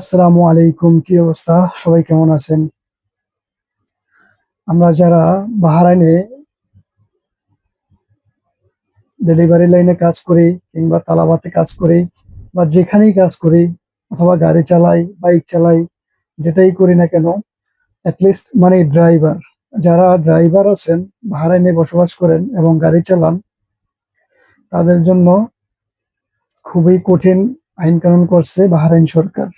আসসালামু আলাইকুম, কি অবস্থা? সবাই কেমন আছেন? আমরা যারা বাহারাইনে ডেলিভারি লাইনে কাজ করি কিংবা তালাবাতে কাজ করি বা যেখানেই কাজ করি, অথবা গাড়ি চালাই বাইক চালাই, যেটাই করি না কেন অ্যাটলিস্ট মানে ড্রাইভার যারা ড্রাইভার আছেন, বাহারাইনে বসবাস করেন এবং গাড়ি চালান, তাদের জন্য খুবই কঠিন আইন কানুন করছে বাহারাইন সরকার।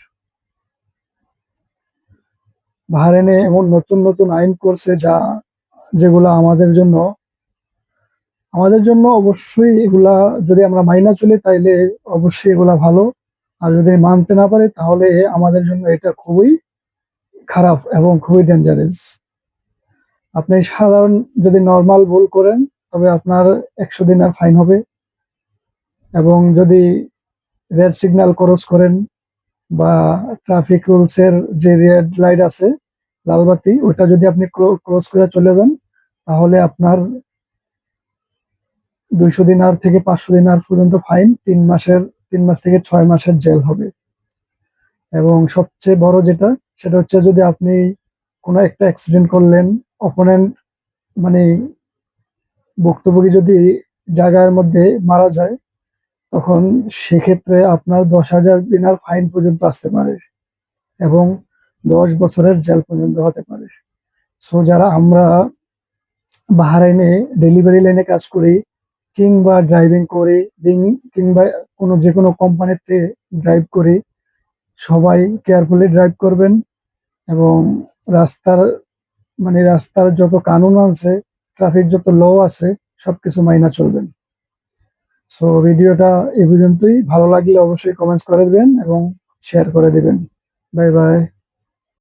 বাহারেনে এমন নতুন নতুন আইন করছে যা, যেগুলা আমাদের জন্য আমাদের জন্য অবশ্যই এগুলা যদি আমরা মাইনা চলি তাইলে অবশ্যই এগুলা ভালো। আর যদি মানতে না পারি তাহলে আমাদের জন্য এটা খুবই খারাপ এবং খুবই ডেঞ্জারাস আপনি সাধারণ যদি নর্মাল ভুল করেন, তবে আপনার একশো দিনের ফাইন হবে। এবং যদি রেড সিগন্যাল ক্রস করেন বা ট্রাফিক রুলসের যে রেড লাইট আছে লাল বাতি ওটা যদি আপনি ক্রস করে চলে যান, তাহলে আপনার দুইশো দিনার থেকে পাঁচশো দিনার পর্যন্ত ফাইন, তিন মাসের, তিন মাস থেকে ছয় মাসের জেল হবে। এবং সবচেয়ে বড় যেটা, সেটা হচ্ছে যদি আপনি কোনো একটা অ্যাক্সিডেন্ট করলেন অপোনেন্ট মানে ভুক্তভোগী যদি জায়গার মধ্যে মারা যায়, তখন সেক্ষেত্রে আপনার দশ হাজার দিনার ফাইন পর্যন্ত আসতে পারে। এবং দশ বছরের জেল পর্যন্ত হতে পারে। সো যারা আমরা বাহারাইনে ডেলিভারি লাইনে কাজ করি, কিংবা ড্রাইভিং করি কিংবা কোনো যে কোনো কোম্পানিতে ড্রাইভ করি, সবাই কেয়ারফুলি ড্রাইভ করবেন এবং রাস্তার মানে রাস্তার যত কানুন আছে ট্রাফিক যত ল আছে, সবকিছু মাইনা চলবেন। সো ভিডিওটা এ পর্যন্তই। ভালো লাগলে অবশ্যই কমেন্টস করে দেবেন এবং শেয়ার করে দেবেন। Bye bye